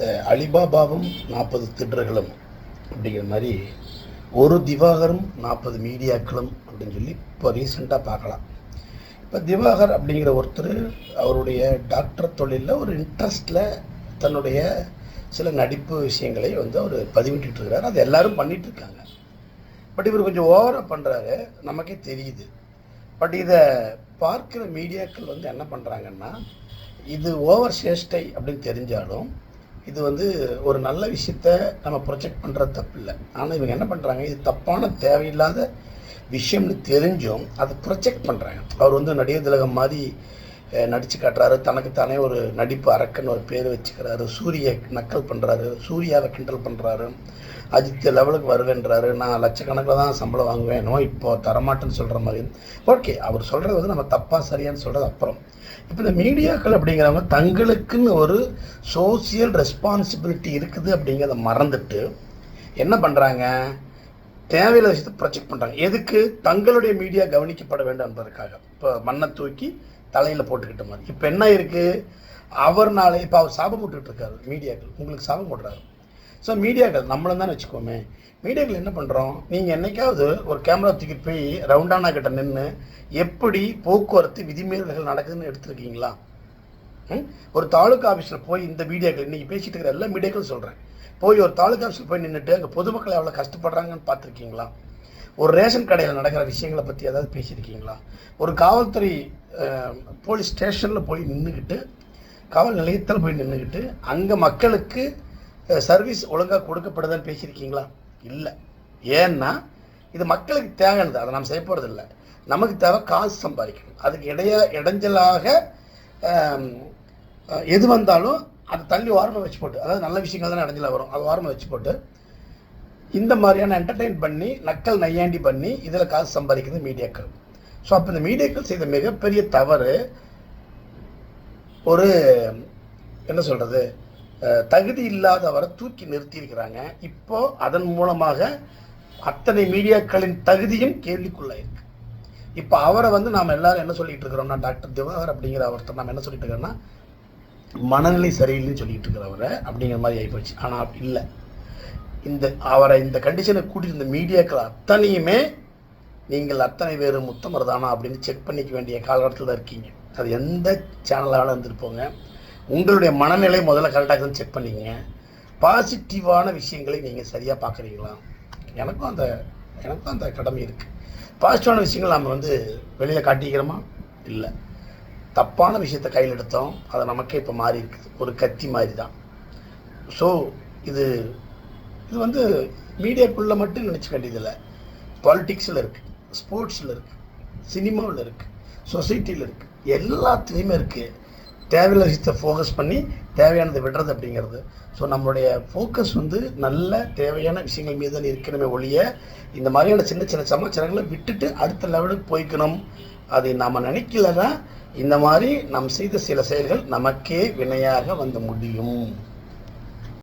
இந்த அலிபாபாவும் நாற்பது திடர்களும் அப்படிங்கிற மாதிரி ஒரு திவாகரும் நாற்பது மீடியாக்களும் அப்படின்னு சொல்லி இப்போ ரீசெண்டாக பார்க்கலாம். இப்போ திவாகர் அப்படிங்கிற ஒருத்தர் அவருடைய டாக்டர் தொழிலில் ஒரு இன்ட்ரெஸ்டில் தன்னுடைய சில நடிப்பு விஷயங்களை வந்து அவர் பதிவிட்டுருக்கிறார் அது எல்லாரும் பண்ணிட்டு இருக்காங்க பட் இவர் கொஞ்சம் ஓவராக பண்ணுறாரு நமக்கே தெரியுது. பட் இதை பார்க்குற மீடியாக்கள் வந்து என்ன பண்ணுறாங்கன்னா இது ஓவர் சேஷ்டை அப்படின்னு தெரிஞ்சாலும் இது வந்து ஒரு நல்ல விஷயத்த நம்ம ப்ரொஜெக்ட் பண்ணுறது தப்பு இல்லை ஆனால் இவங்க என்ன பண்ணுறாங்க இது தப்பான தேவையில்லாத விஷயம்னு தெரிஞ்சும் அதை ப்ரொஜெக்ட் பண்ணுறாங்க அவர் வந்து நடிகர் திலகம் மாதிரி நடித்து காட்டுறாரு. தனக்கு தானே ஒரு நடிப்பு அரக்கன் ஒரு பேர் வச்சுக்கிறாரு. சூரிய நக்கல் பண்ணுறாரு சூர்யாவை கிண்டல் பண்ணுறாரு அஜித் லெவலுக்கு வருவேன்றாரு. நான் லட்சக்கணக்கில் தான் சம்பளம் வாங்குவேன். நோ இப்போ தரமாட்டேன்னு சொல்கிற மாதிரி. ஓகே அவர் சொல்கிறது வந்து நம்ம தப்பாக சரியான்னு சொல்கிறது அப்புறம். இப்போ இந்த மீடியாக்கள் அப்படிங்கிறவங்க தங்களுக்குன்னு ஒரு சோசியல் ரெஸ்பான்சிபிலிட்டி இருக்குது அப்படிங்கிறத மறந்துட்டு என்ன பண்ணுறாங்க தேவையில்லாத விஷயத்தை ப்ரொஜெக்ட் பண்ணுறாங்க எதுக்கு? தங்களுடைய மீடியா கவனிக்கப்பட வேண்டும் என்பதற்காக. இப்போ மண்ணை தூக்கி தலையில் போட்டுக்கிட்ட மாதிரி. இப்போ என்ன இருக்குது அவர்னால இப்போ அவர் சாபம் போட்டுக்கிட்டு இருக்காரு மீடியாக்கள். உங்களுக்கு சாபம் போடுறாரு. ஸோ மீடியாக்கள் நம்மளும் தான் வச்சுக்கோமே. மீடியாக்கள் என்ன பண்ணுறோம் நீங்கள் என்னைக்காவது ஒரு கேமரா தூக்கிட்டு போய் ரவுண்டானா கிட்ட நின்று எப்படி போக்குவரத்து விதிமீறல்கள் நடக்குதுன்னு எடுத்துருக்கீங்களா? ம்? ஒரு தாலுக்கா ஆஃபீஸில் போய் இந்த மீடியாக்கள் இன்றைக்கி பேசிகிட்டு இருக்கிற எல்லா மீடியாக்களும் சொல்கிறேன் போய் ஒரு தாலுக்கா ஆஃபீஸில் போய் நின்றுட்டு அங்கே பொதுமக்கள் எவ்வளோ கஷ்டப்படுறாங்கன்னு பார்த்துருக்கீங்களா? ஒரு ரேஷன் கடையில் நடக்கிற விஷயங்களை பற்றி ஏதாவது பேசியிருக்கீங்களா? ஒரு காவல்துறை போலீஸ் ஸ்டேஷனில் போய் நின்றுக்கிட்டு காவல் நிலையத்தில் போய் நின்றுக்கிட்டு அங்கே மக்களுக்கு சர்வீஸ் ஒழுங்காக கொடுக்கப்படுதான்னு பேசியிருக்கீங்களா? இல்லை. ஏன்னா இது மக்களுக்கு தேவையானது. அதை நாம் செய்ய போகிறது இல்லை. நமக்கு தேவை காசு சம்பாதிக்கணும். அதுக்கு இடைய இடைஞ்சலாக எது வந்தாலும் அதை தள்ளி ஓரமாக வச்சு போட்டு அதாவது நல்ல விஷயங்கள் தானே இடைஞ்சலாக வரும். அதை ஓரமாக வச்சு போட்டு இந்த மாதிரியான என்டர்டெயின் பண்ணி நக்கல் நையாண்டி பண்ணி இதில் காசு சம்பாதிக்கிறது மீடியாக்கள். ஸோ அப்போ இந்த மீடியாக்கள் செய்த மிகப்பெரிய தவறு ஒரு என்ன சொல்கிறது தகுதி இல்லாதவரை தூக்கி நிறுத்தியிருக்கிறாங்க. இப்போ அதன் மூலமாக அத்தனை மீடியாக்களின் தகுதியும் கேள்விக்குள்ளாயிருக்கு. இப்போ அவரை வந்து நாம் எல்லாரும் என்ன சொல்லிட்டு இருக்கிறோம்னா டாக்டர் திவாகர் அப்படிங்கிற ஒருத்தர் நாம் என்ன சொல்லிட்டு இருக்கிறோம்னா மனநிலை சரியில்லைன்னு சொல்லிட்டு இருக்கிறவரை அப்படிங்கிற மாதிரி ஆகிப்போச்சு ஆனால் அப்படி இல்லை. இந்த அவரை இந்த கண்டிஷனை கூட்டிட்டு இருந்த மீடியாக்கள் அத்தனையுமே நீங்கள் அத்தனை பேர் முத்தமர் தானா அப்படின்னு செக் பண்ணிக்க வேண்டிய காலகட்டத்தில் இருக்கீங்க. அது எந்த சேனலாலும் இருந்துட்டு உங்களுடைய மனநிலை முதல்ல கரெக்டாக செக் பண்ணிக்கங்க. பாசிட்டிவான விஷயங்களை நீங்கள் சரியாக பார்க்குறீங்களா? எனக்கும் அந்த எனக்கும் அந்த கடமை இருக்குது பாசிட்டிவான விஷயங்கள் நம்ம வந்து வெளியில் காட்டிக்கிறோமா? இல்லை. தப்பான விஷயத்தை கையில் எடுத்தோம். அது நமக்கே இப்போ மாறி இருக்குது. ஒரு கத்தி மாதிரி தான் ஸோ இது இது வந்து மீடியாக்குள்ளே மட்டும் நினச்சிக்க வேண்டியதில்லை. பாலிட்டிக்ஸில் இருக்குது ஸ்போர்ட்ஸில் இருக்குது சினிமாவில் இருக்குது சொசைட்டியில் இருக்குது எல்லாத்துலேயுமே இருக்குது தேவையில்ல விஷயத்தை ஃபோக்கஸ் பண்ணி தேவையானதை விடுறது அப்படிங்கிறது. ஸோ நம்மளுடைய ஃபோக்கஸ் வந்து நல்ல தேவையான விஷயங்கள் மீது தான் இருக்கணுமே ஒழிய இந்த மாதிரியான சின்ன சின்ன சமாச்சாரங்களை விட்டுட்டு அடுத்த லெவலுக்கு போய்க்கணும். அதை நாம் நினைக்கலன்னா இந்த மாதிரி நாம் செய்த சில செயல்கள் நமக்கே வினையாக வந்து முடியும்.